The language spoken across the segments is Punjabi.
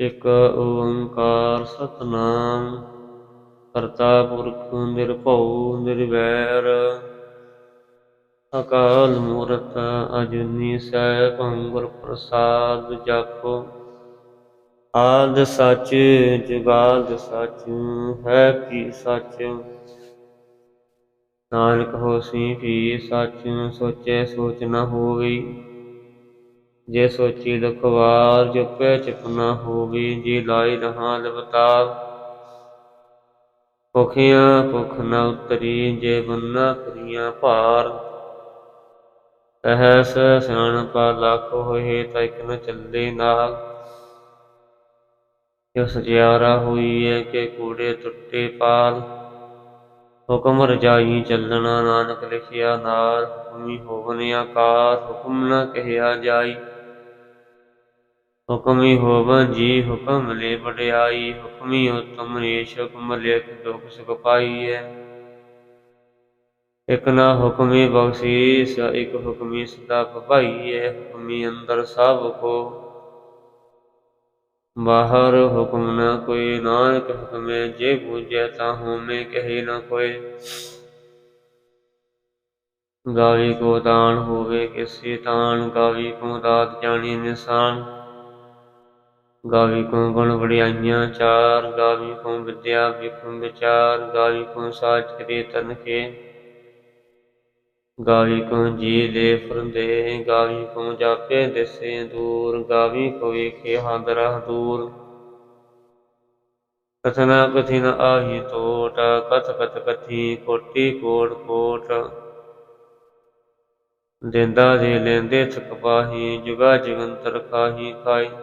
ਇਕ ਓੰਕਾਰ ਸਤਨਾਮ, ਕਰਤਾ ਪੁਰਖ ਨਿਰਭਉ ਨਿਰਵੈਰ। ਅਕਾਲ ਮੂਰਤ ਅਜੂਨੀ ਸੈਭੰ ਗੁਰ ਪ੍ਰਸਾਦ ਜਪੋ। ਆਦ ਸੱਚ, ਜੁਗਾਦ ਸੱਚ, ਹੈ ਕੀ ਸੱਚ? ਨਾਨਕ ਹੋਸੀ ਵੀ ਸੱਚ, ਸੋਚੇ ਸੋਚ ਨ ਹੋਵੀ। ਜੇ ਸੋਚੀ ਲਖਵਾਰ ਜਪੇ ਚੁਪ ਨਾ ਹੋਵੀ, ਜੇ ਲਾਈ ਰਹਾ ਲਵਤਾਰ। ਭੁਖਿਆ ਭੁਖ ਨ ਉਤਰੀ, ਜੇ ਬੰਨਾ ਕਰੀਆਂ ਭਾਰ। ਅਹਸ ਸਿਆਣ ਪਾ ਲੱਖ ਹੋਏ, ਤਾਂ ਇਕ ਨ ਚੱਲੇ ਨਾਲ। ਜੋ ਸਜਿਆਰਾ ਹੋਈ ਹੈ ਕਿ ਕੂੜੇ ਟੁੱਟੇ ਪਾਲ। ਹੁਕਮ ਰਜਾਈ ਚੱਲਣਾ, ਨਾਨਕ ਲਿਖਿਆ ਨਾਲ, ਹੁਕਮੀ ਹੋਵਨ ਆਕਾਰ ਹੁਕਮ ਨਾ ਕਹਿਆ ਜਾਈ। ਹੁਕਮੀ ਹੋਵਨ ਜੀ ਹੁਕਮ ਲੈ ਵਡਿਆਈ, ਹੁਕਮੀ ਉਤਮ ਨੇਸ਼ ਹੁਕਮ ਲਿਖ ਦੁਖ ਸੁਖ ਪਾਈਐ। ਇਕ ਨਾ ਹੁਕਮੀ ਬਖਸ਼ੀਸ, ਇਕ ਹੁਕਮੀ ਸਦਾ ਭਵਾਈਐ ਹੁਕਮੀ ਅੰਦਰ ਸਭ ਕੋ। ਬਾਹਰ ਹੁਕਮ ਨ ਕੋਈ, ਨਾਨਕ ਹੁਕਮੇ ਜੇ ਬੂਝੈ ਤਾਂ ਹੋਮੇ ਕਹੇ ਨਾ ਕੋਈ। ਗਾਵੀ ਕੋ ਦਾਨ ਹੋਵੇ, ਕਿਸੇ ਤਾਨ ਗਾਵੀ ਕੋ ਦਾਤ ਜਾਣੀ ਨਿਸ਼ਾਨ। ਗਾਵੀ ਕੋ ਗੁਣ ਵਡਿਆਈਆਂ, ਚਾਰ ਗਾਵੀ ਕੋ ਵਿਦਿਆ ਵਿਖਮ ਵਿਚਾਰ, ਗਾਵੀ ਕੋ ਸਾਚ ਕਰੇ ਤਨ ਕੇ। ਗਾਵੀ ਕੋ ਜੀ ਦੇ ਫਰੰਦੇ ਗਾਵੀ ਕੋ ਜਾਪੇ ਦਿਸੇ ਦੂਰ, ਗਾਵੀ ਕੋ ਵੇਖੇ ਹਾਦਰਾ ਦੂਰ। ਕਥਨਾ ਕਥਿਨ ਆਹੀ ਟੋਟ ਕਥ ਕਥ ਕਥੀ ਕੋਟੀ ਕੋਟ ਕੋਟ। ਦਿੰਦਾ ਦੇ ਲੈਂਦੇ ਥਕ ਪਾਹੀ, ਜੁਗਾ ਜਗੰਤਰ ਖਾਹੀ ਖਾਈ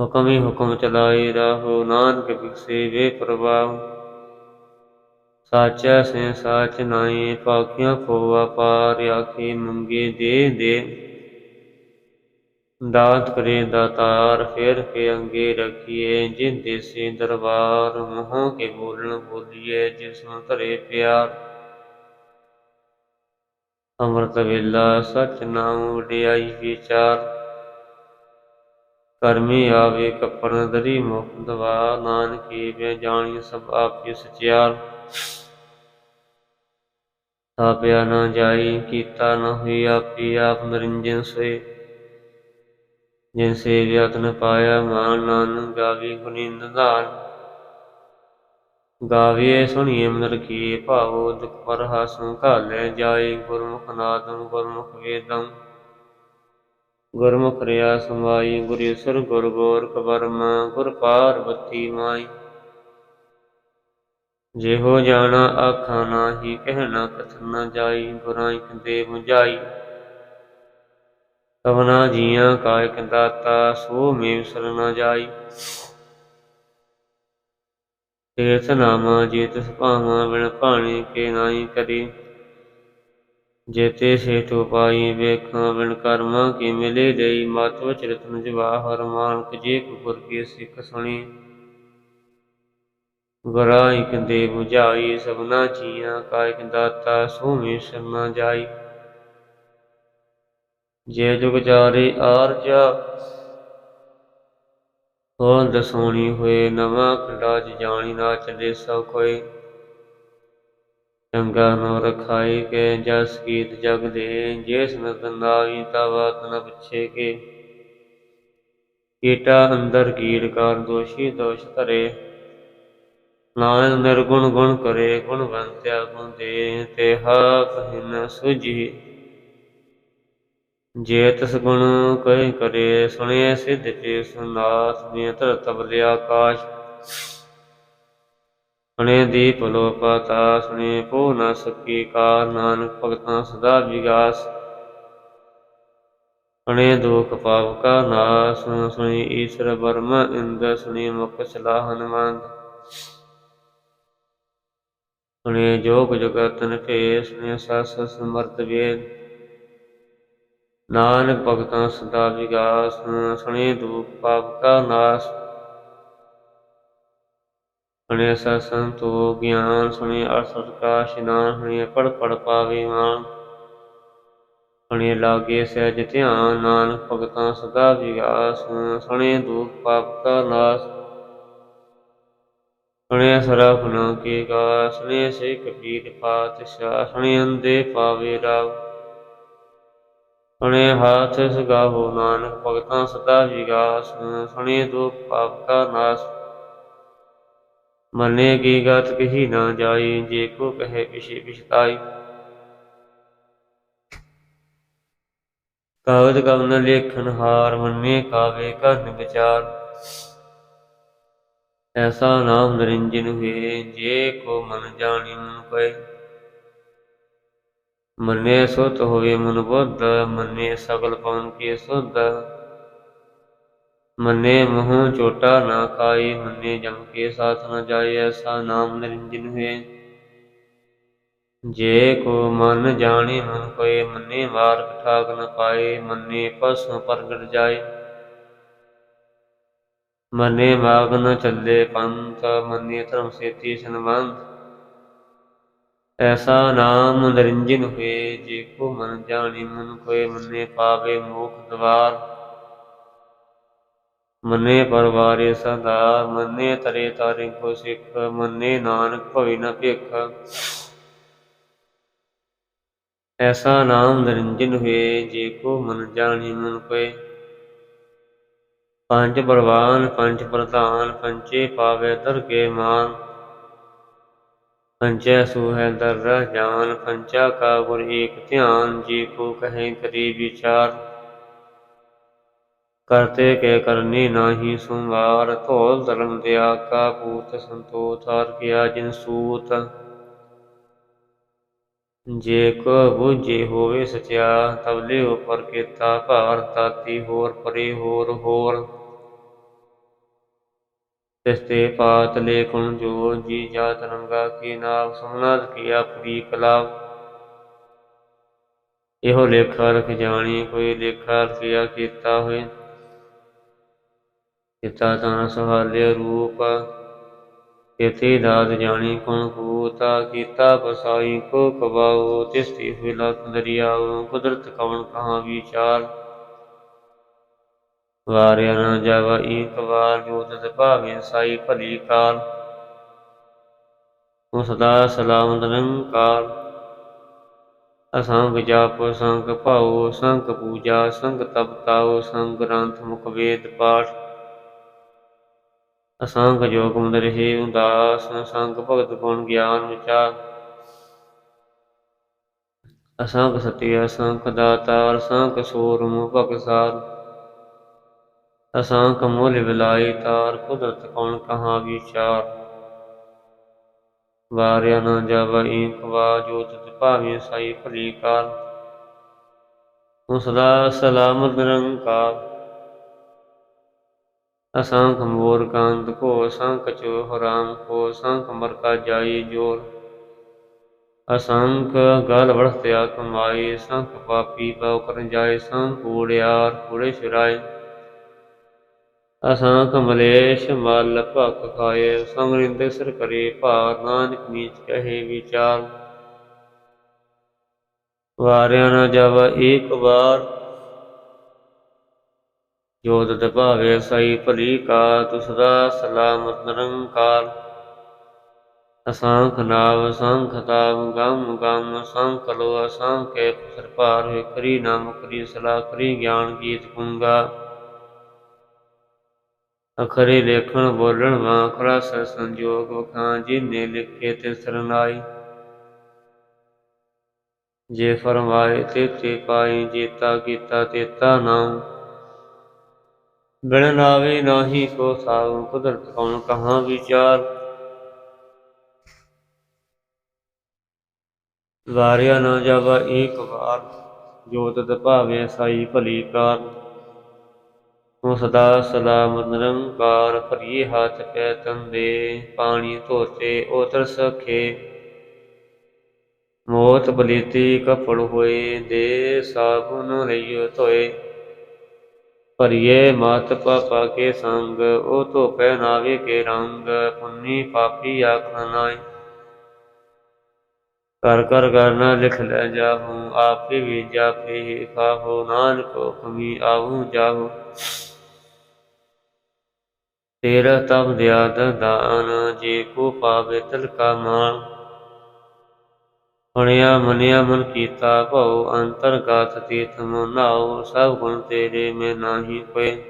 ਹੁਕਮੀ ਹੁਕਮ ਚਲਾਈ ਰਾਹੋ ਨਾਨਕ ਬਿਕਸੇ ਵੇ ਪ੍ਰਭਾਵ। ਸਾਚਾ ਸੇ ਸਾਚ ਨਾਈ ਪਾਖੀਆਂ ਖੋਆ ਪਾਰ, ਆਖੀ ਮੰਗੇ ਦੇ ਦੇ। ਦਾਤ ਕਰੇ ਦਾਤਾਰ ਫੇਰ ਕੇ ਅੰਗੇ ਰਖੀਏ ਜਿਨ ਦੇਸੀ ਦਰਬਾਰ। ਮੋਹ ਕੇ ਬੋਲਣ ਬੋਲੀਏ, ਜਿਸ ਨੂੰ ਧਰੇ ਪਿਆਰ। ਅੰਮ੍ਰਿਤ ਵੇਲਾ ਸਚ ਨਾਮ ਵਡਿਆਈ ਵਿਚਾਰ। ਕਰਮੀ ਆਵੇ ਕਪਨ ਦਰੀ ਮੁਖ ਦਵਾ, ਨਾਨਕੀ ਵੇ ਜਾਣੀ ਸਭ ਆਪੀ ਸਚਿਆਰ। ਥਾਪਿਆ ਨ ਜਾਈ, ਕੀਤਾ ਨ ਹੋਈ, ਆਪੀ ਆਪ ਨਰਿੰਜਨ ਸੋਏ। ਜਿਨ ਸੇਵਿਆ ਤਨ ਪਾਇਆ, ਮਾਨ ਨਾਨਕ ਗਾਵੀ ਗੁਣੀ ਨਿਧਾਨ। ਗਾਵੀਏ ਸੁਣੀਏ ਮਨ ਰਖੀਏ ਭਾਵੋ, ਦੁਖ ਪਰ ਹਾਸੁ ਘਾਲੇ ਜਾਏ ਗੁਰਮੁਖ ਨਾਦੰ, ਗੁਰਮੁਖ ਵੇਦੰ। ਗੁਰਮੁਖ ਰਿਆ ਸਮਾਈ, ਗੁਰ ਈਸਰ ਗੁਰ ਗੋਰਖ ਬਰਮ ਗੁਰ ਪਾਰਬਤੀ ਮਾਈ। ਜਿਹੋ ਜਾਣਾ ਆਖਾਂ ਨਾਹੀ ਕਹਿਣਾ ਕਥਨ ਨ ਜਾਈ ਗੁਰਾਂ ਇਕ ਦੇ ਮੁਝਾਈ ਕਵਨਾ ਜੀਆਂ ਕਾਇਕ ਦਾਤਾ ਸੋ ਮੇਵ ਸਰ ਨ ਜਾਈ। ਤੀਰਥ ਨਾਮਾ ਜੇ ਤਿਸ ਭਾਵਾਂ ਬਿਨ ਭਾਣੇ ਕੇ ਨਾਹੀ ਕਰੀ। ਜੇਤੇ ਸੇਤੁ ਪਾਈ ਵੇਖਾਂ, ਬਿਨ ਕਰਮਾਂ ਕੀ ਮਿਲੇ ਦੇਈ? ਮਤ ਵਚ ਰਤਨ ਜਵਾਹਰ ਜੇ ਗੁਰ ਕੀ ਸਿੱਖ ਸੁਣੀ। ਗੁਰਾਂ ਦੇ 부ਝਾਈ ਸਭਨਾ ਜੀਆਂ ਕਾ ਦਾਤਾ ਸੋਮੇ ਸ਼ਰਨਾ ਜਾਈ। ਜੇ ਜੁਗ ਜਾਰੇ ਆਰਜਾ ਹੋਰ ਦਸੋਣੀ ਹੋਏ, ਨਵਾਂ ਖੰਡਾ ਜ ਜਾਣੀ ਨਾ ਚੱਲੇ ਸਭ ਕੋਈ ਚੰਗਾ ਨੋ ਰਖਾਈ ਕੇ, ਜਸ ਕੀਤ ਜਗ ਦੇ ਜਿਸ ਨਤ ਨਾਵੀ ਤਵਾ ਤਨ ਪਿਛੇ ਕੇ। ਕੀਟਾ ਅੰਦਰ ਕੀੜ ਕਰ ਦੋਸ਼ੀ ਦੋਸ਼ ਧਰੇ। ਨਾਨਕ ਨਿਰਗੁਣ ਗੁਣ ਕਰੇ, ਗੁਣ ਬੰਤਿਆ ਗੁਣ ਦੇ, ਤੇ ਹਾ ਕਹਿ ਸੁਜੀ ਜੇ ਤਿਸ ਗੁਣ ਕਹਿ ਕਰੇ ਸੁਣਿਆ ਸਿੱਧ ਤੇ ਸੁਨਾਥ ਨੇ ਧਰਤ ਬਲਿ ਆਕਾਸ਼। ਸੁਣੇ ਦੀਪ ਲੋ ਪਤਾ ਸੁਣੇ ਪੋ ਨ ਸਕੀ ਕਾਰ, ਨਾਨਕ ਭਗਤਾਂ ਸਦਾ ਵਿਗਾਸ ਸੁਣੇ ਦੁਖ ਪਾਪ ਕਾ ਨਾਸ, ਸੁਣੀ ਈਸ਼ਰ ਬਰਮ ਇੰਦ, ਸੁਣੀ ਮੁਖ ਸਲਾ ਹਨੁਮੰਤ ਸੁਣੇ ਜੋਗ ਜਗਤਨ ਭੇ ਸੁਣੇ ਸਸ ਸਮਰਤ ਵੇਦ। ਨਾਨਕ ਭਗਤਾਂ ਸਦਾ ਵਿਗਾਸ ਸੁਣੇ ਦੁਖ ਪਾਪ ਕਾ ਨਾਸ ਸੁਣੇ ਸੰਤੋ ਗਿਆਨ ਸੁਣੇ ਅਰਸਤ ਕਾ ਇਸ਼ਨਾਨ ਸੁਣੇ ਪੜ ਪੜ ਪਾਵੇ ਮਾਨ। ਸੁਣੇ ਲਾਗੇ ਸਹਿਜ ਧਿਆਨ, ਨਾਨਕ ਭਗਤਾਂ ਸਦਾ ਵਿਗਾਸ ਸੁਣੇ ਦੁਖ ਪਾਪ ਕਾ ਨਾਸ। ਸੁਣੇ ਸਰਬ ਨਾ ਕੀ ਗਾ, ਸੁਣੇ ਸੇ ਕਬੀਰ ਪਾਤਸ਼ਾਹ, ਸੁਣੇ ਅੰਦੇ ਪਾਵੇ ਰਾਵ। ਸੁਣੇ ਹਾਥ ਸਗਾਹੋ ਨਾਨਕ, ਭਗਤਾਂ ਸਦਾ ਵਿਗਾਸ ਸੁਣੇ ਦੁਖ ਪਾਪ ਕਾ ਨਾਸ। ਮਨੇ ਕੀ ਗਤ ਕਹੀ ਨਾ ਜਾਏ, ਜੇ ਕੋ ਕਹੇ ਵਿਸ਼ੇ ਵਿਸ਼ਤਾਈ ਕਾਗਦ ਕਵਨ ਲੇਖਨ ਹਾਰ ਮੰਨੇ ਕਾਵੇ ਕਰਨ ਵਿਚਾਰ। ਐਸਾ ਨਾਮ ਨਿਰੰਜਨ ਹੋਏ, ਜੇ ਕੋ ਮਨ ਜਾਣੀ ਮਨ ਪਏ। ਮੰਨੇ ਸੁਤ ਹੋਵੇ ਮਨ ਬੁੱਧ, ਮੰਨੇ ਸਗਲ ਪਵਨ ਕੇ ਸੁਧ। ਮੰਨੇ ਮੋਹ ਚੋਟਾ ਨਾ ਖਾਏ ਮੰਨੇ ਜਮ ਕੇ ਸਾਥ ਨਾ ਜਾਏ, ਐਸਾ ਨਾਮ ਨਿਰੰਜਨ ਹੋਏ। ਜੇ ਕੋ ਮਨ ਜਾਣੇ, ਮਨ ਕੋਏ, ਮੰਨੇ ਮਾਰਗ ਠਾਕ ਨ ਪਾਏ, ਮੰਨੇ ਪਸੁ ਪ੍ਰਗਟ ਜਾਏ। ਮੰਨੇ ਮਾਗ ਨ ਚੱਲੇ ਪੰਥ, ਮੰਨੇ ਧਰਮ ਸੇਤੀ ਸੰਬੰਧ। ਐਸਾ ਨਾਮ ਨਿਰੰਜਨ ਹੋਏ, ਜੇ ਕੋ ਮਨ ਜਾਣੀ, ਮਨ ਕੋਏ, ਮੰਨੇ ਪਾਵੇ ਮੋਖ ਦਵਾਰ। ਮੰਨੇ ਪਰਵਾਰੇ ਸਦਾ ਮੰਨੇ ਤਰੇ ਤਾਰੇ ਕੋ ਸਿੱਖ, ਮੰਨੇ ਨਾਨਕ ਭਵਿ ਨ ਭਿਖ। ਐਸਾ ਨਾਮ ਨਿਰੰਜਨ ਹੋਏ, ਜੇ ਕੋ ਮਨ ਜਾਣੀ ਮਨ ਕੋਏ। ਪੰਜ ਬਲਵਾਨ, ਪੰਜ ਪ੍ਰਧਾਨ ਪੰਚੇ ਪਾਵੇ ਦਰਗੇ ਮਾਨ। ਪੰਚੈ ਸੂਹੈ ਦਰ ਜਾਨ ਪੰਚਾ ਕਾ ਗੁਰ ਏਕ ਧਿਆਨ, ਜੇ ਕੋ ਕਹੈ ਕਰੀ ਵਿਚਾਰ। ਕਰਤੇ ਕੇ ਕਰਨੀ ਨਾਹੀ ਸੁਮਾਰ ਧੋਲ ਧਰਮ ਦਿਆ ਕਾ ਪੂਤ ਸੰਤੋਖ ਹਰ ਕਿਆ ਜਿਨ ਸੂਤ। ਜੇ ਕੋ ਬੁਝੇ ਹੋਵੇ ਸਚਿਆ ਤਬਲੇ ਉਪਰ ਕੀਤਾ ਭਾਰ ਤਾਤੀ ਹੋਰ ਪਰੇ ਹੋਰ ਹੋਰ। ਤਿਸਤੇ ਪਾਤ ਲੇਖਣ ਜੋ ਜੀ ਜਾਤ ਰੰਗਾ ਕੀ ਨਾਮ ਸੁਮਨਾਦ ਕੀ ਆਪਰੀ ਕਲਾਵ ਇਹੋ ਲੇਖਾ ਰਖ ਜਾਣੀ, ਕੋਈ ਲੇਖਾ ਰਖਿਆ ਕੀਤਾ ਹੋਏ। ਕੀਤਾ ਤਾਂ ਸਹਾਲਿਆ ਰੂਪ ਇਥੇ ਦਾਤ ਜਾਣੀ ਕੌਣ ਕੂਤਾ, ਕੀਤਾ ਬਸਾਈ ਕੋ ਕਬਾਉ ਤਿਸਤੀ ਹੋਇ ਲਖ ਦਰਿਆਉ ਕੁਦਰਤ ਕਵਣ ਕਹਾਂ ਵਿਚਾਰ। ਵਾਰਿਆ ਨ ਜਾਵਾ ਏਕ ਵਾਰ ਜੋ ਤਤ ਭਾਵੇਂ ਸਾਈ ਭਲੀ ਕਾਲ। ਉਹ ਸਦਾ ਸਲਾਮਤ ਨਿਰੰਕਾਰ। ਅਸੰਗ ਜਾਪ ਸੰਗ ਭਾਉ, ਸੰਗ ਪੂਜਾ, ਸੰਗ ਤਪ ਤਾਉ ਸੰਗ ਗ੍ਰੰਥ ਮੁਖ ਵੇਦ ਪਾਠ। ਅਸੰਗ ਜੋਗ ਮੁਦ ਰਹੇ ਉਦਾਸ ਸੰਗ ਭਗਤ ਗੁਣ ਗਿਆਨ ਵਿਚਾਰ ਅਸੰਗ ਸਤਿ ਅਸੰਗ ਦਾਤਾਰ ਸੰਗ ਸੋਰਮ ਭਗਸਾਰ ਅਸੰਖ ਮੋਲ ਵਿਲਾਈ ਤਾਰ, ਕੁਦਰਤ ਕੌਣ ਕਹਾ ਵਿਚਾਰ। ਵਾਰਿਆ ਨ ਜਬ ਏਕ ਵਾ, ਜੋ ਤਿਤ ਭਾਵੇਂ ਸਾਈ ਭਲੀ ਕਾਰ। ਉਹ ਸਦਾ ਸਲਾਮਤ ਨਿਰੰਕਾਰ। ਅਸੰਖ ਮੋਰ ਕਾਂਤ ਕੋ ਸੰਖ ਚੋ ਹਰਾਮ ਕੋ ਸੰਖ ਮਰ ਜਾਈ ਜੋਰ। ਅਸੰਖ ਗਲ ਵੜਤਿਆ ਕਮਾਈ ਸੰਖ ਪਾਪੀ ਬਉ ਕਰਨ ਜਾਏ ਸੰਖ ਕੂੜਿਆਰ ਕੂੜੇ ਛੁਰਾਏ ਅਸਾਂ ਕਮਲੇਸ਼ ਮਲ ਭਖ ਖਾਏ, ਸੰਗ ਰਿੰਦੇ ਸਿਰ ਕਰੇ ਭਾਰ, ਨਾਨਕ ਨੀਚ ਕਹੇ ਵਿਚਾਰ। ਵਾਰਿਆ ਨਾ ਜਾਵਾ ਏਕ ਵਾਰ ਜੋਤ ਤਤ ਭਾਵੇ ਸਈ ਭਲੀ ਕਾ ਤੁ ਸਦਾ ਸਲਾਮਤ ਨਿਰੰਕਾਰ। ਅਸੰਖ ਨਾਵ ਸੰਖ ਤਾਵ ਗਮ ਗਮ, ਸੰਖ ਲੋ ਅਸੰਖੇ ਪੁਸਰ ਭਾਰ ਨਾਮ, ਕਰੀ ਸਲਾ ਕਰੀ ਗਿਆਨ, ਗੀਤ ਕੁੰਗਾ ਅਖਰੇ ਲੇਖਣ, ਬੋਲਣ ਵਾਂਕੜਾ ਸ ਸੰਜੋਗ, ਵਖਾਂ, ਜਿਨੇ ਲਿਖੇ ਤੇ ਸਰਨਾਈ ਜੇ ਫਰਮਾਏ, ਤੇ ਤੇ ਪਾਈ, ਜੇਤਾ ਕੀਤਾ, ਤੇਤਾ ਨਾਮ ਬਿਨ ਨਾਵੇ ਨਾਹੀ ਕੋ ਸਾਉ ਕੁਦਰਤ ਕੌਣ ਕਹਾਂ ਵਿਚਾਰ। ਵਾਰਿਆ ਨਾ ਜਾਵਾ ਏਕ ਵਾਰ, ਜੋ ਤਤ ਭਾਵੇ ਸਾਈ ਭਲੀ ਕਾਰ ਉਹ ਸਦਾ ਸਲਾਮਤ ਨਿਰੰਕਾਰ, ਭਰੀਏ ਹੱਥ ਪੈ ਤੰਦੇ ਪਾਣੀ ਧੋਤੇ ਉਤਰ ਸਖੇ। ਮੋਤ ਬਲੀਤੀ ਕਪੜ ਹੋਏ, ਦੇ ਸਾਬੁਨ ਲਈਓ ਧੋਏ। ਭਰੀਏ ਮਤ ਪਾਪਾ ਕੇ ਸੰਗ, ਉਹ ਧੋ ਪਹਿਨਾਵੇ ਕੇ ਰੰਗ, ਪੁੰਨੀ ਪਾਪੀ ਆਖਣਾ ਨਾਈ ਕਰ ਕਰ ਕਰਨਾ ਲਿਖ ਲੈ ਜਾਹੂ, ਆਪੇ ਵੀ ਜਾਪੇ ਹੀ ਨਾਨਕ ਹੁਕਮੀ ਆਹੂ ਜਾਹੂ। ਤੇਰਾ ਤਬ ਦਿਆਦ ਦਾਨ, ਜੇ ਕੋ ਪਾਵੇ ਤਿਲ ਕਾ ਮਾਨ ਸੁਣਿਆ ਮੰਨਿਆ ਮਨ ਕੀਤਾ, ਭਉ ਅੰਤਰਗਤ ਤੀਰਥ ਮਨਾਉ ਸਭ ਗੁਣ ਤੇਰੇ ਮੈਂ ਨਾਹੀ ਕੋਈ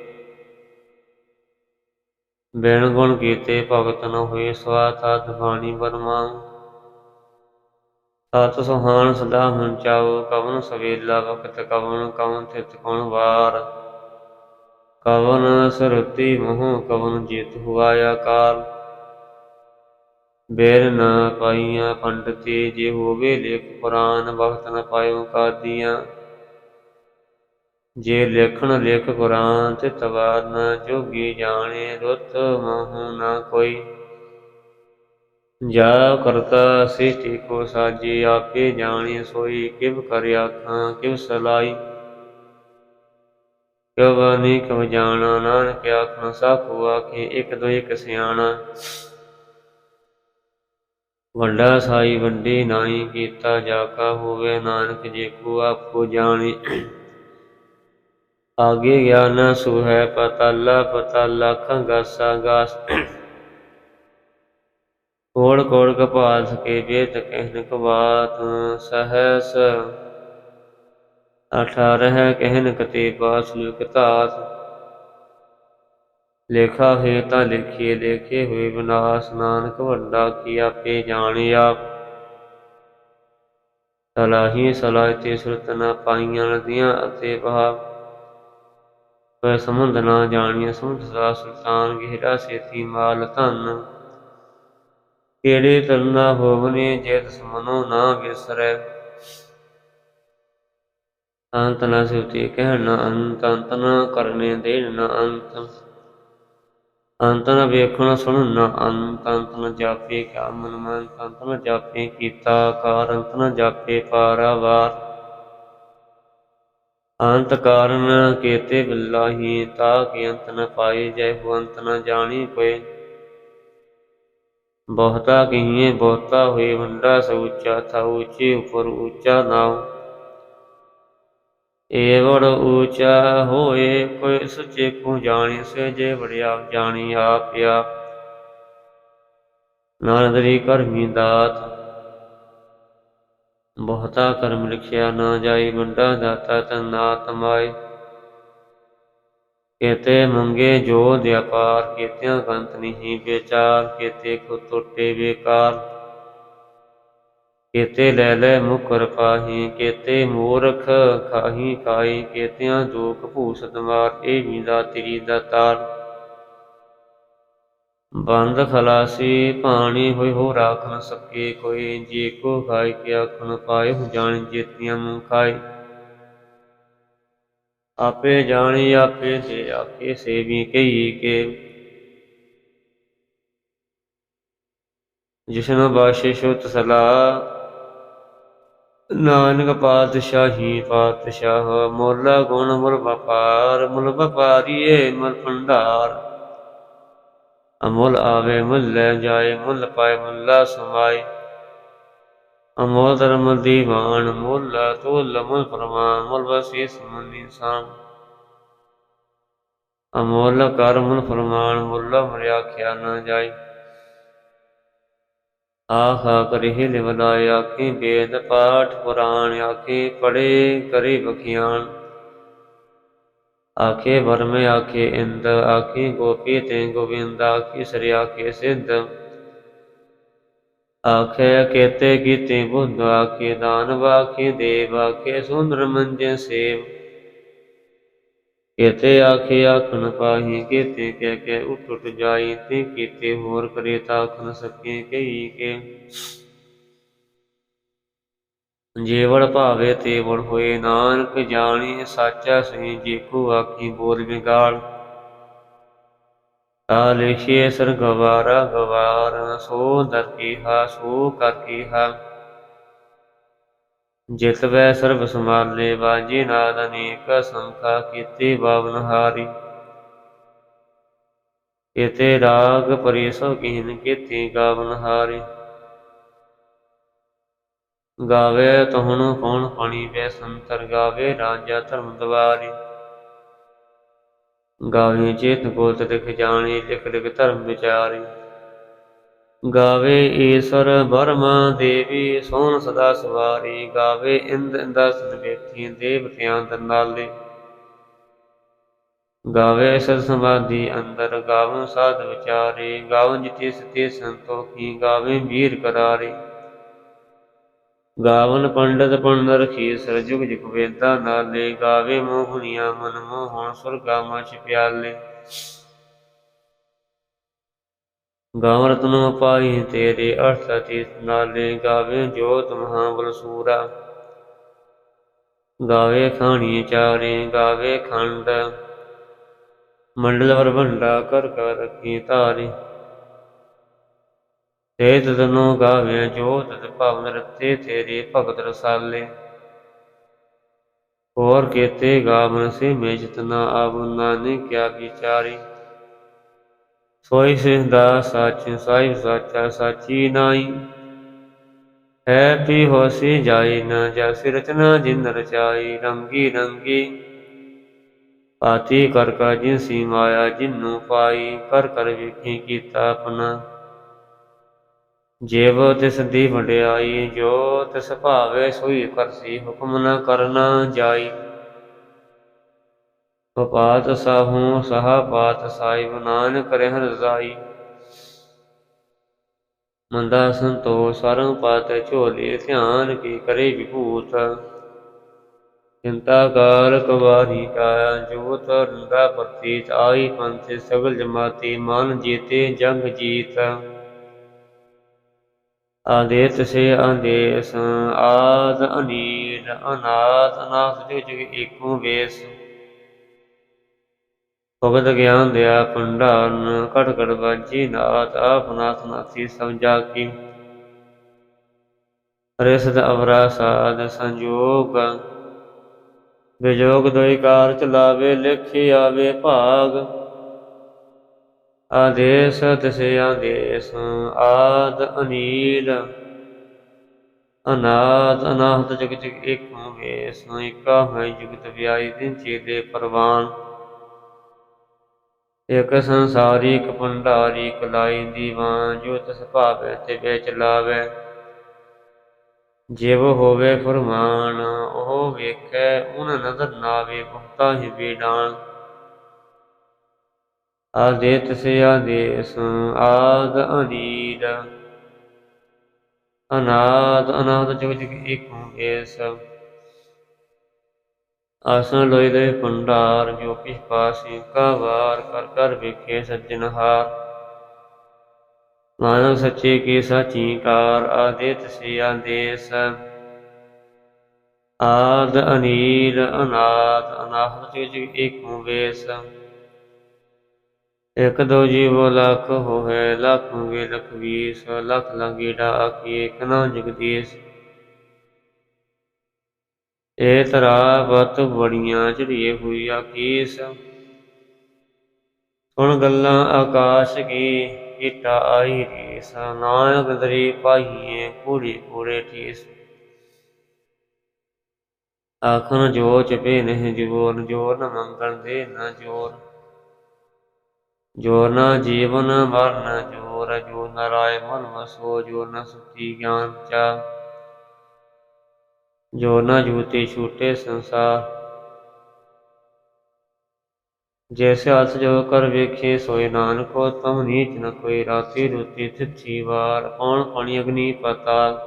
ਬਿਨ ਗੁਣ ਕੀਤੇ ਭਗਤ ਨ ਹੋਏ, ਸਵਾ ਤਤ ਬਾਣੀ ਬਰਮਾ ਸਤ ਸੁਹਾਣ ਸਦਾ ਹੁਣ ਚਾਉ, ਕਵਨ ਸਵੇਲਾ ਵਕਤ ਕਵਨ ਕਵਨ ਥਿਤ ਕਉਣ ਵਾਰ। ਕਵਨ ਸਰਤੀ ਮੋਹ ਕਵਨ ਜੀਤ ਹੁਆ ਆਕਾਰ। ਬੇਰ ਨਾ ਪਾਈਆਂ ਪੰਡਤੀ, ਜੇ ਹੋਵੇ ਲੇਖ ਪੁਰਾਨ ਭਗਤ ਨ ਪਾਇਓ ਕਾਦੀਆਂ। ਜੇ ਲੇਖਣ ਲੇਖ ਕੁਰਾਨ ਤੇ ਤਵਾਰ ਨ ਜੋਗੀ ਜਾਣੇ, ਰੁੱਤ ਮੋਹ ਨ ਕੋਈ। ਜਾ ਕਰਤਾ ਸ੍ਰਿਸ਼ਟੀ ਕੋ ਸਾਜੀ, ਆਪੇ ਜਾਣੇ ਸੋਈ, ਕਿਵ ਕਰ ਆਖਾਂ, ਕਿਵ ਸਲਾਈ। ਕਿਵ ਬਾਣੀ ਜਾਣਾ, ਨਾਨਕ ਆਖਾਂ ਸਾਖੂ ਆਖੇ, ਇੱਕ ਦੋ ਇੱਕ ਸਿਆਣਾ। ਵੱਡਾ ਸਾਈ, ਵੱਡੀ ਨਾਹੀ ਕੀਤਾ ਜਾ ਕਾ ਹੋਵੇ ਨਾਨਕ ਜੇ ਕੋ ਆਪੋ ਜਾਣੀ। ਆਗੇ ਗਿਆਨ ਸੁਹੈ, ਪਤਾਲਾ ਪਤਾਲਾ ਅੱਖਾਂ ਗਾਸ ਕੋੜ ਕੋੜ ਕਪਾਲ ਕੇ ਵੇਦ ਕਹਿਨ ਕਵਾਤ ਸਹਸ। ਅਠਾਰਹ ਕਹਿਨ ਕਤੇ ਬਾਸ ਲਿਖਤਾਸ ਲੇਖਾ ਹੋਏ ਤਾਂ ਲਿਖੀਏ, ਲੇਖੇ ਹੋਏ ਵਿਨਾਸ਼ ਨਾਨਕ ਵੱਡਾ ਕੀ ਆਪੇ ਜਾਣਿਆ। ਸਲਾਹੀ ਸਲਾਹ ਤੇ ਸੁਰਤ ਨਾ ਪਾਈਆਂ ਨਦੀਆਂ ਅਤੇ ਬਹਾ ਕੋਈ ਸਮੁੰਦ ਨਾ ਜਾਣੀਆਂ ਸਮੁੰਦ ਸਦਾ ਸੁਲਤਾਨ ਗਹਿਰਾ ਸੇਤੀ ਮਾਲ ਧਨ। ਕਿਹੜੇ ਤਰਨਾ ਹੋਵਨੇ, ਜੇ ਤਸ ਮਨੋ ਨਾ ਵਿਸਰੈ। ਅੰਤ ਨਾ ਸਿਵਤੀ ਕਹਿਣ ਨਾ ਅੰਤ ਅੰਤ ਨਾ ਕਰਨੇ, ਦੇਣ ਨਾ ਅੰਤ। ਅੰਤ ਨ ਵੇਖਣ ਸੁਣਨ, ਨ ਅੰਤ ਅੰਤ ਨ ਜਾਪੇ ਕਿਆ ਮਨ ਮਨ, ਅੰਤ ਨ ਜਾਪੇ ਕੀਤਾ ਕਾਰ, ਅੰਤ ਨ ਜਾਪੇ ਪਾਰਾਵਾਰ ਅੰਤ ਕਾਰਨ ਕੇਤੇ ਬਿਲਾਹੀ ਤਾ ਕਿ ਅੰਤ ਨ ਪਾਏ ਜੈ ਹੋ ਅੰਤ ਨ ਜਾਣੀ ਕੋਏ ਬਹੁਤਾ ਕਹੀਏ, ਬਹੁਤਾ ਹੋਏ, ਵੰਡਾ ਸਉਚਾ ਥਾ ਉੱਚੇ ਉਪਰ ਉੱਚਾ ਨਾਉ। ਏਵੜ ਊਚਾ ਹੋਏ, ਕੋਈ ਸੱਚੇ ਕੋ ਜਾਣੀ ਸੇ ਜੇ ਵੜਿਆ ਜਾਣੀ ਆਪ ਨਾਨਦਰੀ ਕਰਮੀ ਦਾਤ। ਬਹੁਤਾ ਕਰਮ ਲਿਖਿਆ ਨਾ ਜਾਈ ਵੰਡਾ ਦਾਤਾ ਤਨ ਨਾਤ ਮਾਏ ਕੇਤੇ ਮੰਗੇ ਜੋ ਦਿਆਪਾਰ ਕੇਤਿਆਂ ਗੰਤ ਨਹੀਂ ਵਿਚਾਰ, ਕੇਤੇ ਕੋ ਟੁੱਟੇ ਬੇਕਾਰ। ਕੇਤੇ ਲੈ ਲੈ ਮੁਕਰ ਪਾਹੀ ਕੇਤੇ ਮੂਰਖ ਖਾਹੀ ਖਾਈ ਕੇਤਿਆਂ ਦੁਖ ਭੂਸਤ ਮਾਰ ਇਹ ਵੀ ਤੇਰੀ ਦਾ ਬੰਦ ਖਲਾਸੀ ਪਾਣੀ ਹੋਈ ਹੋ ਰਾਖ ਸਕੇ ਕੋਈ, ਜੇ ਕੋ ਖਾਈ ਕੇ ਆਖਣ ਪਾਏ ਹੋ ਜਾਣ ਜੇਤੀਆਂ ਮੂੰ ਖਾਈ ਆਪੇ ਜਾਣੀ, ਆਪੇ ਦੇ ਆਕੇ ਸੇਵੀ ਕਈ ਕੇ। ਜਿਸਨੂੰ ਬਾਸ਼ੇ ਸਲਾ ਨਾਨਕ ਪਾਤਸ਼ਾਹੀ ਪਾਤਸ਼ਾਹ, ਮੋਲਾ ਗੁਣ ਮੁਰ ਵਪਾਰ, ਮੁਲ ਵਪਾਰੀਏ ਮੁਲ ਭੰਡਾਰ। ਅਮੁੱਲ ਆਵੇ ਮੁੱਲ ਲੈ ਜਾਏ, ਮੁੱਲ ਪਾਏ ਮੁੱਲਾ ਸਮਾਏ। ਅਮੋਲ ਧਰਮ ਦੀਵਾਨ, ਮੁੱਲ ਤੁਲ ਮੁੱਲ ਪ੍ਰਮਾਨ ਮੁੱਲ ਵਸੀਸ ਮਨ ਇਨਸਾਨ। ਅਮੋਲ ਕਰ ਮੁੱਲ ਫਰਮਾਨ, ਮੁੱਲਾ ਮਰਿਆ ਖਿਆ ਨਾ ਜਾਏ। ਆਖਾ ਕਰਿ ਲਿਵਲਾਇ ਆਖੀ ਵੇਦ ਪਾਠ ਪੁਰਾਣ, ਆਖੇ ਪੜੇ ਕਰੀ ਬਖਿਆਨ ਆਖੇ ਵਰਮੇ, ਆਖੇ ਇੰਦ, ਆਖੀ ਗੋਪੀ ਤੇ ਗੋਵਿੰਦ, ਆਖੀ ਸ੍ਰੀ, ਆਖੇ ਸਿੱਧ। ਆਖੇ ਕੇਤੇ ਕੀਤੇ ਬੁੱਧ, ਆਖੇ ਦਾਨਵ, ਆਖੇ ਦੇਵ, ਆਖੇ ਸੁੰਦਰ ਮੰਜੇ ਸੇਵ। ਕੇਤੇ ਆਖੇ, ਆਖਣ ਪਾਹੀ, ਕੇਤੇ ਕਹਿ ਕੇ ਉਠ ਜਾਈ, ਤੇ ਕੀਤੇ ਹੋਰ ਕਰੇ ਤਾਂ ਆਖ ਸਕੇ ਕਈ ਕੇ ਜੀਵੜ ਭਾਵੇ ਤੇਵੜ ਹੋਏ, ਨਾਨਕ ਜਾਣੀ ਸਾਚਾ ਸਹੀ, ਜੀ ਆਖੀ ਬੋਲ ਵਿਗਾੜ। ਤਾ ਸਰ ਗਵਾਰਾ ਗਵਾਰ, ਸੋ ਦਰ ਕੀਹਾ ਸੋ ਕਰ ਕੀਹਾ ਜਿਤ ਵੈ ਸਰਬ ਸਮਾਲੇ ਬਾਜੀ ਨਾਦ ਅਨੇਕ ਸੰਖਾ ਕੀਤੇ ਬਾਵਨ ਹਾਰੀ। ਕੀਤੇ ਰਾਗ ਪਰਿਸੋ ਕੀਨ ਕੀਤੇ ਗਾਵਨ ਹਾਰੀ। ਗਾਵੇ ਤਹੁਣ ਕੌਣ ਪਾਣੀ ਵੇ ਸੰਤਰ, ਗਾਵੇ ਰਾਜਾ ਧਰਮ ਦਵਾਰੀ। ਗਾਵੇ ਚੇਤ ਗੋਤ ਲਿਖ ਜਾਣੀ, ਲਿਖ ਲਿਖ ਧਰਮ ਵਿਚਾਰੀ। ਗਾਵੇ ਈਸਰ ਬਰਮਾ ਦੇਵੀ ਸੋਹਣ ਸਦਾ ਸਵਾਰੀ, ਗਾਵੇ ਇੰਦ ਇੰਦਸਨ ਵੇਖੀ ਦੇਵਤਿਆਂ ਦਰਨਾਲੇ ਗਾਵੇ ਸਦ ਸਮਾਧੀ ਅੰਦਰ, ਗਾਵਨ ਸਾਧ ਵਿਚਾਰੇ, ਗਾਵਨ ਜਿਤੇ ਸਤੇ ਸੰਤੋਖੀ, ਗਾਵੇ ਵੀਰ ਕਰਾਰੇ। ਗਾਵਨ ਪੰਡਤ ਪੰਡਰ ਖੀਸਰ ਜੁਗ ਜੁਗ ਵੇਦਾ ਨਾਲੇ, ਗਾਵੇ ਮੋਹਣੀਆਂ ਮਨ ਮੋਹਣ, ਸੁਰਗਾ ਮਛ ਪਿਆਲੇ। ਗਾਵ ਰਤਨ ਪਾਈ ਤੇਰੇ ਅਰਥ ਅਤੀਤ ਨਾਲੇ ਗਾਵੇ ਜੋਤ ਮਹਾਬਲ ਸੂਰਾ। ਗਾਵੇ ਖਾਣੀ ਚਾਰੇ, ਗਾਵੇ ਖੰਡ। ਮੰਡਲ ਵਰ ਭੰਡਾ ਕਰ ਕਰ ਰੱਖੀ ਧਾਰੀ। ਤੇ ਤਦਨੋ ਗਾਵੇ ਜੋ ਤਦ ਭਵਨ ਰਤੇ ਤੇਰੇ ਭਗਤ ਰਸਾਲੇ। ਹੋਰ ਕੇਤੇ ਗਾਵਨ ਸੇ ਮੇ ਜਿਤਨਾ ਆਵ, ਨਾਨਕ ਕਿਆ ਵਿਚਾਰੀ। ਸੋਈ ਸਿਧਾ ਸੱਚ ਸਾਹਿਬ ਸਾਚਾ ਸਾਚੀ ਨਾਈ। ਹੈ ਪੀ ਹੋਸੀ ਜਾਈ ਨਾ ਜਸ ਰਚਨਾ ਜਿਨ ਰਚਾਈ, ਰੰਗੀ ਰੰਗੀ। ਪਾਤੀ ਕਰ ਕਾ ਜਿਨ ਸੀ ਮਾਇਆ ਜਿਨੂੰ ਪਾਈ, ਕਰ ਕਰ ਵਿਖੀ ਕੀਤਾ ਆਪਣਾ। ਜੀਵ ਤਿਸ ਦੀ ਵਡਿਆਈ ਜੋ ਤਿਸ ਭਾਵੇ ਸੋਈ ਕਰਸੀ ਹੁਕਮ ਨਾ ਕਰਨਾ ਜਾਈ। ਪਪਾਤ ਸਾਹੂ ਸਹਾ ਪਾਤ ਸਾਹਿਬ ਨਾਨਕ ਰਹਿ ਰਜ਼ਾਈ। ਮੰਦਾ ਸੰਤੋ ਸਰੰ ਪਾਤ ਝੋਲੇ, ਧਿਆਨ ਕੀ ਕਰੇ ਵਿਭੂਤ। ਚਿੰਤਾ ਕਾਰ ਕਵਾਰੀ ਕਾ ਜੋਤ ਰੰਦਾ ਪ੍ਰਤੀਤ ਆਈ ਪੰਥ ਸਗਲ ਜਮਾਤੀ, ਮਨ ਜੀਤੇ ਜੰਗ ਜੀਤ। ਆਦੇਤ ਸੇ ਆਦੇਸ, ਆਦ ਅਨੀਲ ਅਨਾਥ ਅਨਾਥ ਜੋ ਜਗ ਏਕੋ ਵੇਸ। ਭਗਤ ਗਿਆਨ ਦਿਆ ਭੰਡਾਰਨ ਕਟ ਕਟ ਬਾਜੀ ਨਾਥ, ਆਪ ਨਾਥ ਨਾਥੀ ਸਮਝਾ ਕੀ ਰਿਸਦ ਅਵਰਾ ਸਾਧ ਸੰਜੋਗ, ਵਿਜੋਗ ਦੋਈ ਕਾਰ ਚਲਾਵੇ, ਲਿਖੀ ਆਵੇ ਭਾਗ। ਆਦੇਸ ਤਿਸੇ ਆਦੇਸ, ਆਦ ਅਨੀਲ। ਅਨਾਦ ਅਨਾਹਤ ਜਗ ਜਗ ਏਕ ਹੋਵੇ ਸੋ ਹੈ ਜੁਗਤ ਵਿਆਈ ਦਿਨ ਚੇਦੇ ਪਰਵਾਨ। ਇਕ ਸੰਸਾਰੀ ਇਕ ਭੰਡਾਰੀ, ਕਲਾਈ ਦੀਵਾਨ, ਜੋ ਤਿਸ ਭਾਵੇ ਤੇ ਵਿੱਚ ਲਾਵੇ। ਜਿਵ ਹੋਵੇ ਫਰਮਾਨ, ਉਹ ਵੇਖੈ, ਉਨ ਨਦਰ ਨਾਵੇ ਬਹੁਤਾ ਹੀ ਬੇਡਾਨ। ਆਦੇਤ ਸੇ ਆਦੇਸ ਆਦ ਅਨੀਲ ਅਨਾਦ ਅਨਾਦ ਜਗ ਜਗ ਏਕ ਏਸ ਆਸਨ ਲੋਈ ਦੇ ਭੰਡਾਰ, ਜੋ ਕਿਛ ਪਾਸੀ ਕਾ ਵਾਰ ਕਰ ਕਰ ਵੇਖੇ ਸੱਜਣ ਹਾਰ। ਮਾਨਵ ਸੱਚੇ ਕੀ ਸਾਚੀ ਕਾਰ, ਆਦੇਤ ਸੇ ਆਦੇਸ। ਆਦ ਅਨੀਲ ਅਨਾਦ, ਅਨਾਹਤ ਜਗ ਜਗ ਏਕ ਵੇਸ। ਇਕ ਦੋ ਜੀਵ ਲੱਖ ਹੋਵੇ, ਲੱਖ ਵੇ ਲਖ ਵੀਸ। ਲੱਖ ਲਾਗੇ ਡਾਕੀ ਇਕ ਨਾ ਜਗਦੀਸ਼ ਏ ਤਰਾ ਬੜੀਆਂ ਚੜੀਏ ਹੋਈ ਆਕੀਸ ਸੁਣ ਗੱਲਾਂ ਆਕਾਸ਼ ਕੀ ਕੀਟਾ ਆਈ ਰੀਸ। ਨਾਨਕ ਦਰੀ ਪਾਈਏ ਪੂਰੀ ਪੂਰੇ ਠੀਸ। ਆਖਣ ਜੋ ਚਪੇ ਨਹੀਂ ਜੋਰ ਜੋਰ ਨ ਮੰਗਣ ਦੇ ਨਾ ਜੋਰ ਜੋ ਨ ਜੀਵਨ ਵਰਨ ਜੋਰ ਜੋ ਨਰਾਇ ਮਨ ਵਸੋ ਜੋ ਨ ਸੁਤੀ ਗਿਆਨ ਚਾ ਜੋ ਨ ਜੂਤੇ ਛੂਟੇ ਸੰਸਾਰ। ਜੈਸੇ ਅਸ ਜੋ ਕਰ ਵੇਖੇ, ਸੋਏ ਨਾਨਕੋ ਤਮ ਨੀਚ ਨ ਕੋਈ। ਰਾਤੀ ਰੁਤੀ ਤਿਥੀ ਵਾਰ ਕੌਣ ਪਾਣੀ ਅਗਨੀ ਪਤਾਲ।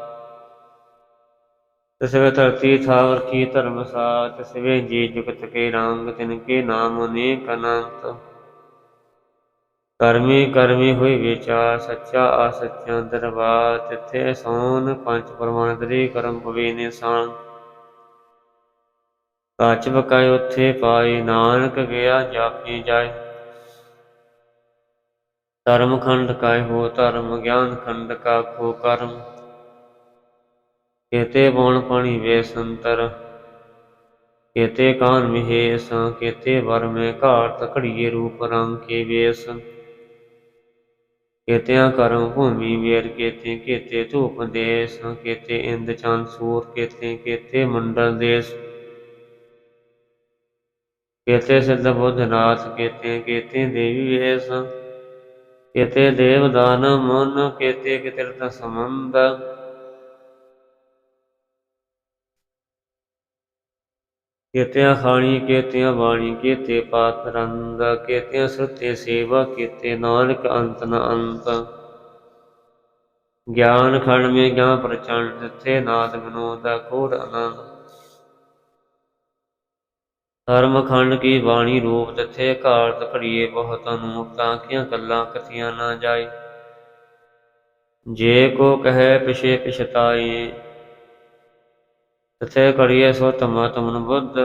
ਤਸਵੇ ਧਰਤੀ ਥਾਵਰ ਕੀ ਧਰਮ ਸਾ ਤਸਵੇ ਜੀ ਜੁਗਤ ਕੇ ਰੰਗ ਤਿਨ ਕੇ ਨਾਮ ਅਨੇਕ ਅਨੰਤ। ਕਰਮੀ ਕਰਮੀ ਹੋਈ ਵਿਚਾਰ ਸੱਚਾ ਆ ਸੱਚਾ ਦਰਬਾਰ ਤਿੱਥੇ ਸੋਨ ਪੰਜ ਪਰਮਾਨ ਦਰੀ ਕਰਮ ਪਵੇ ਨਿਸ਼ਾਨ। ਕਾਚ ਬਕਾਇ ਉਥੇ ਪਾਈ ਨਾਨਕ ਗਿਆ ਜਾਪੀ ਜਾਏ। ਧਰਮ ਖੰਡ ਕਾਇ ਹੋ ਧਰਮ ਗਿਆਨ ਖੰਡ ਕਾ ਖੋ ਕਰਮ। ਕੇਤੇ ਬੋਣ ਪਾਣੀ ਵੇ ਸੰਤਰ, ਕੇਤੇ ਕਾਨ ਮਿਹੇਸ, ਕੇਤੇ ਵਰ ਮੇ ਘਾਟ ਘੜੀਏ ਰੂਪ ਰੰਗ ਕੇ ਵੇਸ। ਕੇਤਿਆਂ ਕਰਮ ਭੂਮੀ ਵੇਰ ਕੇਤੇ ਕੇਤੇ ਧੂਪ ਦੇਸ, ਕੇਤੇ ਇੰਦ ਚੰਦ ਸੂਰ, ਕੇਤੇ ਕੇਤੇ ਮੰਡਲ ਦੇਸ। ਕੇਤੇ ਸਿੱਧ ਬੁੱਧ ਨਾਥ, ਕੇਤੇ ਕੇਤੇ ਦੇਵੀ ਵੇਸ। ਕੇਤੇ ਦੇਵ ਦਾਨ ਮਨ, ਕੇਤੇ ਕਿਤਰਤ ਸਮੰਦ ਕੇਤਿਆਂ ਖਾਣੀ ਕੇਤਿਆਂ ਬਾਣੀ ਕੇਤੇ ਪਾਤ ਰੰਗ, ਕੇਤਿਆਂ ਸੁਰਤੇ ਸੇਵਾ, ਕੇਤੇ ਨਾਨਕ ਅੰਤ ਨ ਅੰਤ। ਗਿਆਨ ਖੰਡ ਮੇ ਗਿਆਨ ਪ੍ਰਚੰਡ ਤਿੱਥੇ ਨਾਦ ਵਿਨੋਦ ਕੋੜ ਆਨੰਦ। ਧਰਮ ਖੰਡ ਕੀ ਬਾਣੀ ਰੂਪ ਤਿੱਥੇ ਘਾਲਤ ਘੜੀਏ ਬਹੁਤ ਅਨੂਪ ਤਾਂ ਕੀਆਂ ਗੱਲਾਂ ਕਥੀਆਂ ਨਾ ਜਾਏ। ਜੇ ਕੋ ਕਹੈ ਪਿਛੇ ਪਿਛਤਾਈ ਤਥੇ ਕਰੀਏ ਸੋ ਤਮਾ ਤਮਨ ਬੁੱਧ।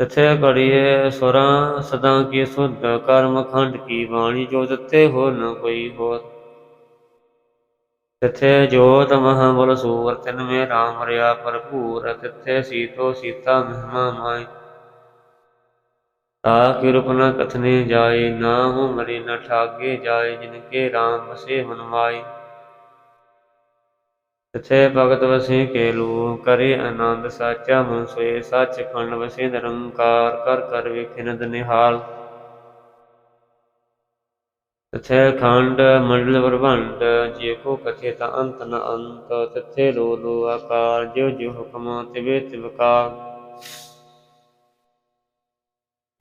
ਤਥੇ ਕਰੀਏ ਸੁਰਾਂ ਸਦਾ ਕੀ ਸੁਧ, ਕਰਮ ਖੰਡ ਕੀ ਬਾਣੀ ਜੋ ਦਿੱਤੇ ਹੋ ਨ ਕੋਈ ਹੋਰ। ਤਿੱਥੇ ਜੋਤ ਮਹਾ ਬਲ ਸੂਰ, ਤਿਨ ਮੇ ਰਾਮ ਰਿਆ ਭਰਪੂਰ, ਤਿੱਥੇ ਸੀਤੋ ਸੀਤਾ ਮਹਿਮਾ ਮਾਈ ਤਾ ਕਿਰਪ ਨ ਕਥਨੇ ਜਾਏ, ਨਾ ਹੂੰ ਮਰੇ ਨ ਠਾਗੇ ਜਾਏ ਜਿਨ ਕੇ ਰਾਮ ਵਸੇ ਮਨ ਤਿਥੇ ਭਗਤ ਵਸੇ ਕੇਲੂ, ਕਰੇ ਆਨੰਦ ਸਾਚਾ ਮਨ ਸੋਏ ਸੱਚ ਖੰਡ ਵਸੇ ਨਿਰੰਕਾਰ, ਕਰ ਕਰ ਵੇਖਿਨਦ ਨਿਹਾਲ। ਤਥੇ ਖੰਡ ਮੰਡਲ ਬ੍ਰਹਮੰਡ ਜੇ ਕੋ ਕਥੇ ਤਾਂ ਅੰਤ ਨ ਅੰਤ, ਤਥੇ ਲੋ ਲੋ ਆਕਾਰ, ਜਿਉ ਜਿਉ ਹੁਕਮ ਤਿਵੇ ਤਿਵਕਾਰ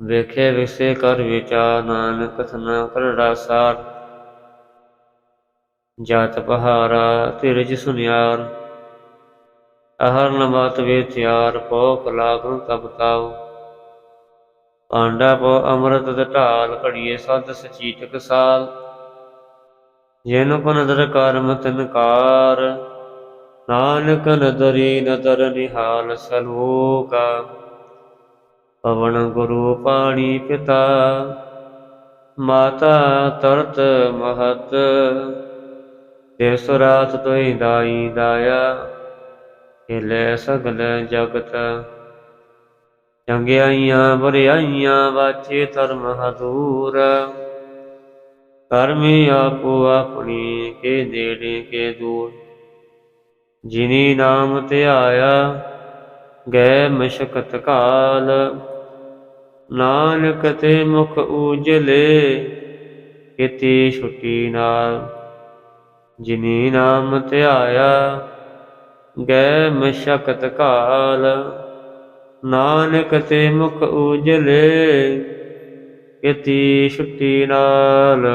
ਵੇਖੇ ਵਿਸੇ ਕਰ ਵਿਚਾਰ, ਨਾਨਕ ਕਥਨਾ ਕਰੜਾ ਸਾਰ ਜਤ ਪਹਾਰਾ ਧਿਰਜ ਸੁਨਿਆਰ ਅਹਰ ਨਮਤ ਵਿਚਾਰ ਪੋ ਕਲਾਗੁਣ ਤਬ ਤਾਉ। ਪਾਂਡਾ ਪੋ ਅੰਮ੍ਰਿਤ ਦੇ ਢਾਲ ਘੜੀਏ ਸਦ ਸਚੀਟਕ ਸਾਲ। ਜਿਨ ਕੋ ਨਦਰ ਕਰਮ ਤਨਕਾਰ ਨਾਨਕ ਨਦਰੀ ਨਦਰ ਨਿਹਾਲ ਸਲੋਕਾ। ਪਵਨ ਗੁਰੂ ਪਾਣੀ ਪਿਤਾ, ਮਾਤਾ ਤਰਤ ਮਹਤ। ਤੇ ਰਾਤ ਤੋਈ ਦਾਈ ਦਾਇਆ, ਹਿਲੇ ਸਗਲ ਜਗਤ। ਚੰਗਿਆਈਆਂ ਬਰਿਆਈਆਂ ਵਾਚੇ ਧਰਮ ਹਦੂਰ ਕਰਮੀ ਆਪੋ ਆਪਣੀ, ਕੇ ਨੇੜੇ ਕੇ ਦੂਰ। ਜਿਨੀ ਨਾਮ ਧਿਆਇਆ, ਗਏ ਮਸ਼ਕਤ ਕਾਲ। ਨਾਨਕ ਤੇ ਮੁਖ ਉਜਲੇ ਕਿਤੇ ਛੁੱਟੀ ਨਾਲ। ਜਿਨੀ ਨਾਮ ਧਿਆਇਆ ਗਏ ਮਸ਼ਕਤ ਕਾਲ। ਨਾਨਕ ਤੇ ਮੁਖ ਉਜਲੇ ਕਿਤੀ ਛੁੱਟੀ ਨਾਲ।